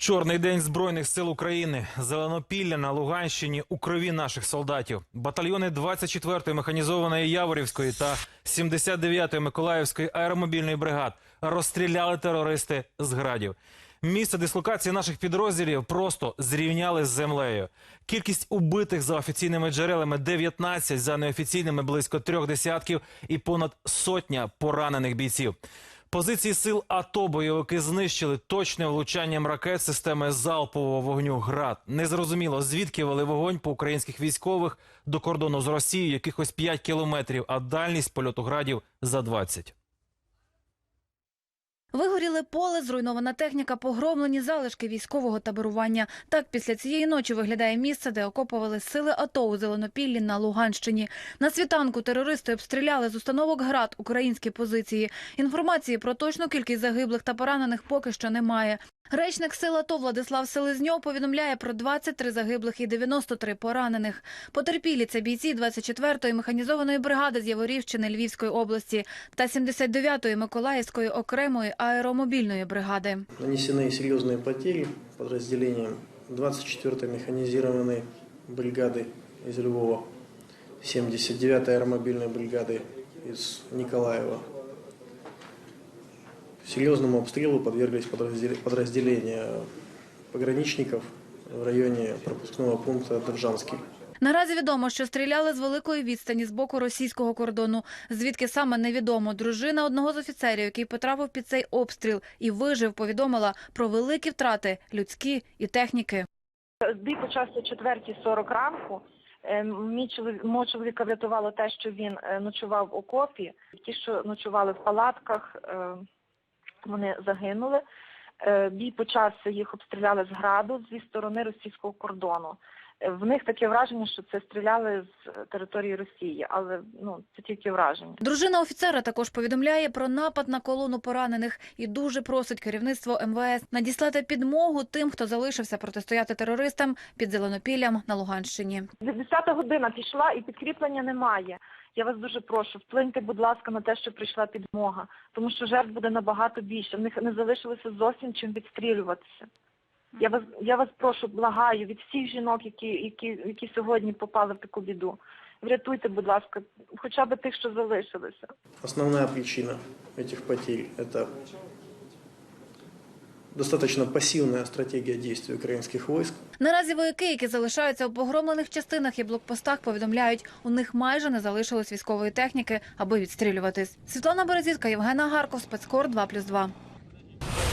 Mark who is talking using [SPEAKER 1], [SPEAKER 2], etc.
[SPEAKER 1] Чорний день збройних сил України. Зеленопілля на Луганщині у крові наших солдатів. Батальйони 24-ї механізованої Яворівської та 79-ї Миколаївської аеромобільної бригад розстріляли терористи з градів. Місце дислокації наших підрозділів просто зрівняли з землею. Кількість убитих за офіційними джерелами 19, за неофіційними близько трьох десятків і понад сотня поранених бійців. Позиції сил АТО бойовики знищили точним влучанням ракет системи залпового вогню ГРАД. Незрозуміло, звідки вели вогонь по українських військових до кордону з Росією якихось 5 кілометрів, а дальність польоту градів за 20.
[SPEAKER 2] Вигоріли поле, зруйнована техніка, погромлені залишки військового таборування. Так після цієї ночі виглядає місце, де окопували сили АТО у Зеленопіллі на Луганщині. На світанку терористи обстріляли з установок ГРАД українські позиції. Інформації про точну кількість загиблих та поранених поки що немає. Речник сил АТО Владислав Селезньов повідомляє про 23 загиблих і 93 поранених. Потерпілі це бійці 24-ї механізованої бригади з Яворівщини Львівської області та 79-ї Миколаївської окремої аеромобільної бригади.
[SPEAKER 3] Нанесены серьезные потери подразделениям 24-й механизированной бригады из Львова, 79-й аэромобильной бригады из Николаева. Серьезному обстрелу подверглись подраздел- подразделения пограничников в районе пропускного пункта Держанский.
[SPEAKER 2] Наразі відомо, що стріляли з великої відстані з боку російського кордону. Звідки саме невідомо. Дружина одного з офіцерів, який потрапив під цей обстріл і вижив, повідомила про великі втрати людські і техніки.
[SPEAKER 4] Бій почався о 4.40 ранку. Е, Мій чоловік, мого чоловіка врятувало те, що він е, ночував в окопі. Ті, що ночували в палатках, е, вони загинули. Е, Бій почався, їх обстріляли з граду зі сторони російського кордону. В них таке враження, що це стріляли з території Росії, але ну це тільки враження.
[SPEAKER 2] Дружина офіцера також повідомляє про напад на колону поранених і дуже просить керівництво МВС надіслати підмогу тим, хто залишився протистояти терористам під Зеленопіллям на Луганщині.
[SPEAKER 4] 10 година пішла і підкріплення немає. Я вас дуже прошу, вплиньте, будь ласка, на те, що прийшла підмога, тому що жертв буде набагато більше. В них не залишилося зовсім чим відстрілюватися. Я вас, я вас прошу, благаю від всіх жінок, які, які, які сьогодні попали в таку біду. Врятуйте, будь ласка, хоча б тих, що залишилися.
[SPEAKER 3] Основная причина этих потерь – это достаточно пассивная стратегия действий украинских войск.
[SPEAKER 2] Наразі вояки, які залишаються у погромлених частинах і блокпостах, повідомляють, у них майже не залишилось військової техніки, аби відстрілюватись. Світлана Березітка, Євгена Гарков, спецкор 2+,2.